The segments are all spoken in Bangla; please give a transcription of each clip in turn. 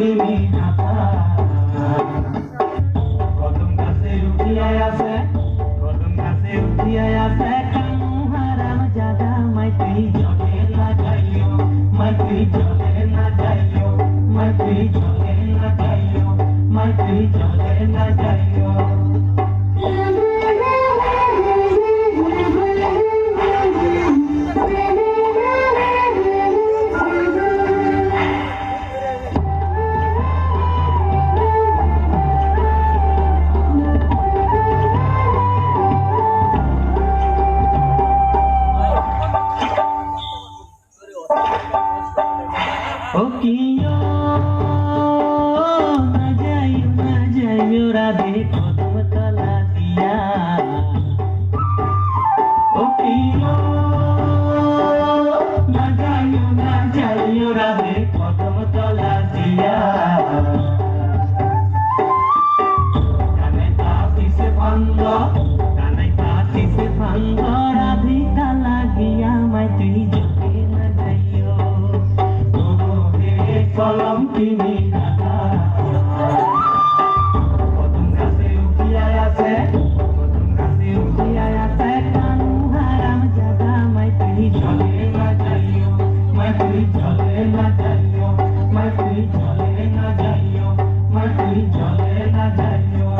প্রেমী কদম গাছে উঠিয়াই আছে কদম গাছে উঠিয়াই আছে কানু হারাম জাদা মাইতি জলে না যাইও মাইতি জলে না যাইও মাইতি জলে না যাইও মাইতি জলে না যাইও। Okay. জলে না যাইও মাটির জলে না যাইও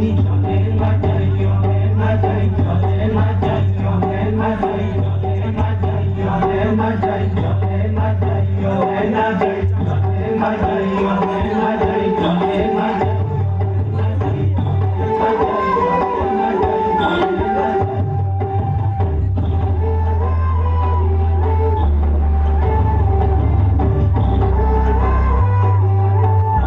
ही चाहता